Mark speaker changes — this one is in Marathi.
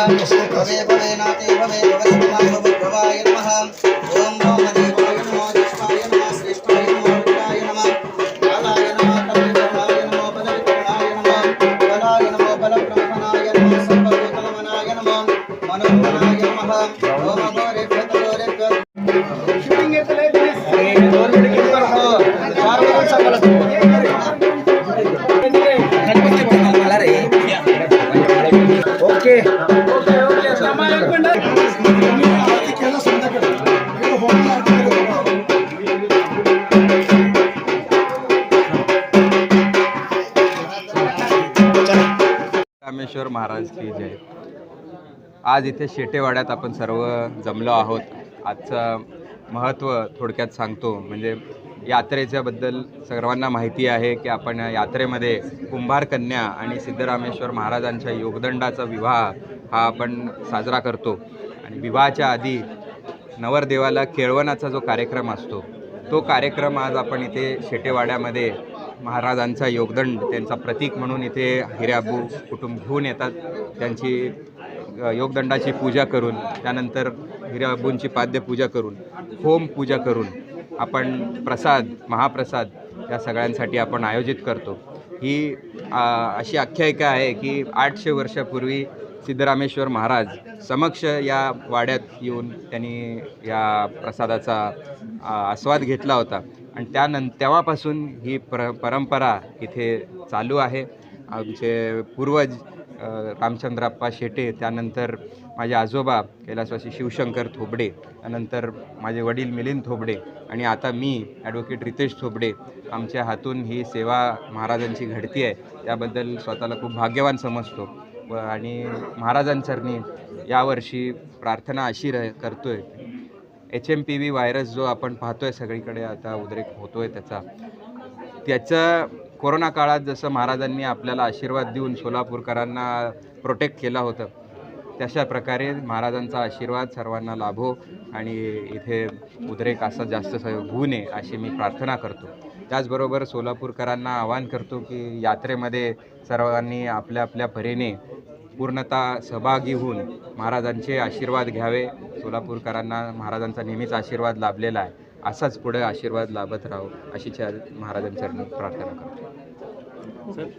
Speaker 1: భవే భవే నాతే భవే భవస్మాయ భవద్భవాయ నమః ఓం భవమదే భవే నమో జ్యేష్ఠాయ నమో శ్రేష్ఠాయ నమో రుద్రాయ నమః కాలాయ నమో కల్పితరణాయ నమో పదవికరణాయ నమో బలాయ నమో బలబ్రహ్మణాయ నమో సర్వభూతలమనాయ నమో మనోహరాయ నమః ఓం అఘోరేభ్య తఘోరేభ్య షూటింగ్ ఎత్తలేదు
Speaker 2: ज्ञानेश्वर महाराज की जय. आज इथे शेटेवाड्यात आपण सर्व जमलो आहोत. आजचं महत्त्व थोडक्यात सांगतो. म्हणजे यात्रेच्याबद्दल सर्वांना माहिती आहे की आपण यात्रेमध्ये कुंभार कन्या आणि सिद्धरामेश्वर महाराजांच्या योगदंडाचा विवाह हा आपण साजरा करतो. आणि विवाहाच्या आधी नवरदेवाला केळवणाचा जो कार्यक्रम असतो तो कार्यक्रम आज आपण इथे शेटेवाड्यामध्ये महाराजांचा योगदंड त्यांचा प्रतीक म्हणून इथे हिऱ्याबू कुटुंब घेऊन येतात. त्यांची योगदंडाची पूजा करून त्यानंतर हिऱ्याबूंची पाद्यपूजा करून होम पूजा करून आपण प्रसाद महाप्रसाद या सगळ्यांसाठी आपण आयोजित करतो. ही अशी आख्यायिका आहे की आठशे वर्षापूर्वी सिद्धरामेश्वर महाराज समक्ष या वाड्यात येऊन त्यांनी या प्रसादाचा आस्वाद घेतला होता. आणि त्यानं तेव्हापासून ही पर परंपरा इथे चालू आहे. आमचे पूर्वज रामचंद्राप्पा शेटे त्यानंतर माझे आजोबा कैलासवासी शिवशंकर थोबडे त्यानंतर माझे वडील मिलिंद थोबडे आणि आता मी ॲडव्होकेट रितेश थोबडे आमच्या हातून ही सेवा महाराजांची घडती आहे. त्याबद्दल स्वतःला खूप भाग्यवान समजतो. व आणि महाराजांचरणी यावर्षी प्रार्थना अशी र करतो आहे H M P V virus जो आपण पाहतो आहे सगळीकडे आता उद्रेक होतो आहे त्याचा. त्याचं कोरोना काळात जसं महाराजांनी आपल्याला आशीर्वाद देऊन सोलापूरकरांना प्रोटेक्ट केला होतं तशा प्रकारे महाराजांचा आशीर्वाद सर्वांना लाभो आणि इथे उद्रेक असा जास्त सहयोग होऊ नये अशी मी प्रार्थना करतो. त्याचबरोबर सोलापूरकरांना आवाहन करतो की यात्रेमध्ये सर्वांनी आपल्या आपल्या परीने पूर्णतः सहभागी होऊन महाराजांचे आशीर्वाद घ्यावे. सोलापूरकरांना महाराजांचा नेहमीच आशीर्वाद लाभलेला आहे. असाच पुढे आशीर्वाद लाभत राहो अशी च्या महाराजांचरणी प्रार्थना करतो.